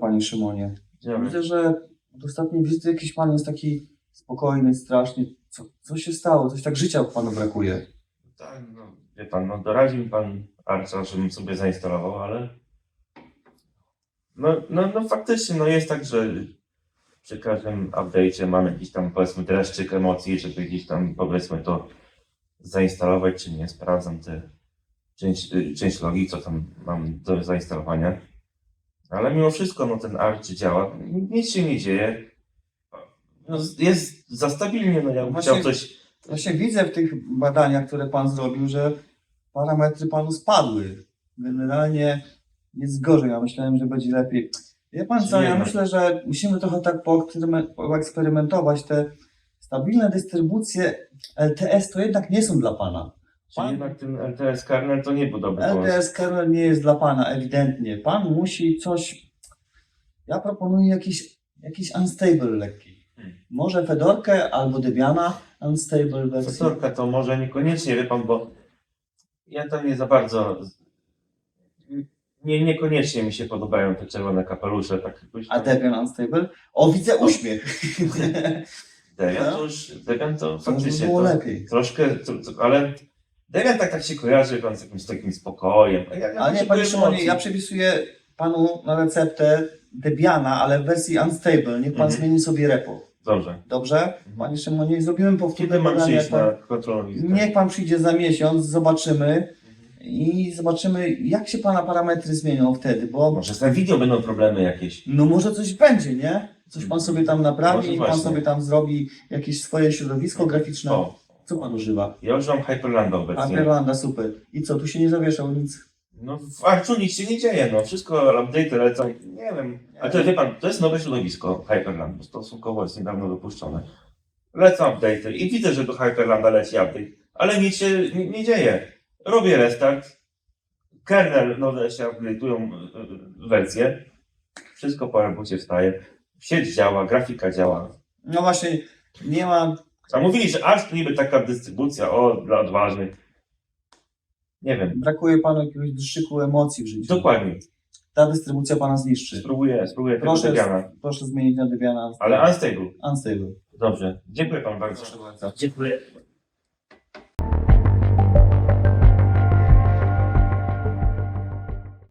panie Szymonie. Dzień dobry. Widzę, że od ostatniej wizyty jakiś pan jest taki spokojny, strasznie. Co, co się stało? Coś tak życia panu brakuje. Tak, no, wie pan, no doradził mi pan Arca, żebym sobie zainstalował, ale no, no, no faktycznie, no jest tak, że przy każdym update'cie mam jakiś tam powiedzmy dreszczyk emocji, żeby gdzieś tam powiedzmy to zainstalować, czy nie, sprawdzam te część, y, część logi, co tam mam do zainstalowania. Ale mimo wszystko, no ten Arch działa, nic się nie dzieje. No, jest za stabilnie, no ja bym Właśnie- chciał coś Właśnie widzę w tych badaniach, które pan zrobił, że parametry panu spadły. Generalnie jest gorzej. Ja myślałem, że będzie lepiej. Wie pan co, ja jednak- myślę, że musimy trochę tak poeksperymen- poeksperymentować. Te stabilne dystrybucje LTS to jednak nie są dla pana. Czyli Pan- jednak ten LTS kernel to nie był dobry pomysł. LTS kernel nie jest dla pana, ewidentnie. Pan musi coś. Ja proponuję jakiś, jakiś unstable lekki. Hmm. Może Fedorkę albo Debiana unstable wersji. Profesorka to może niekoniecznie, wie pan, bo ja to nie za bardzo. Nie, niekoniecznie mi się podobają te czerwone kapelusze, tak jakoś A tam. Debian unstable? O, widzę uśmiech. Debian no. to już, Debian to To by faktycznie było to lepiej. troszkę, ale Debian tak, tak się kojarzy pan z jakimś takim spokojem. Ja, ja Ale nie, panie Szymonie, ja przepisuję panu na receptę Debiana, ale w wersji unstable. Niech pan Mhm. zmieni sobie repo. Dobrze. Dobrze? Panie Szymonie, zrobimy powtórne Kiedy mam badania, przyjść jak pan- na kontrolę? Niech pan przyjdzie za miesiąc, zobaczymy i zobaczymy, jak się pana parametry zmienią wtedy, bo Może z Nvidia będą problemy jakieś. no może coś będzie, nie? Coś pan sobie tam naprawi, Może pan właśnie. sobie tam zrobi jakieś swoje środowisko graficzne. O, Co pan używa? ja używam Hyperlanda obecnie. Irlanda, super. I co, tu się nie zawieszał nic? No w Archu nic się nie dzieje, no wszystko update lecą, nie wiem. A to wie pan, to jest nowe środowisko Hyperland, bo stosunkowo jest niedawno dopuszczone. Lecą update'y i widzę, że do Hyperlanda leci update, ale nic się nie, nie dzieje. Robię restart, kernel nowe się update'ują y, y, wersje, wszystko po reboocie wstaje, sieć działa, grafika działa. No właśnie, nie ma A mówili, że to niby taka dystrybucja, o, dla odważnych. Nie wiem, Brakuje panu jakiegoś drżyku emocji w życiu. dokładnie. Ta dystrybucja pana zniszczy. Spróbuję, spróbuję tego Proszę, Debiana. proszę zmienić na Debiana Ale unstable. Unstable. Dobrze. Dziękuję panu bardzo. bardzo. Dziękuję.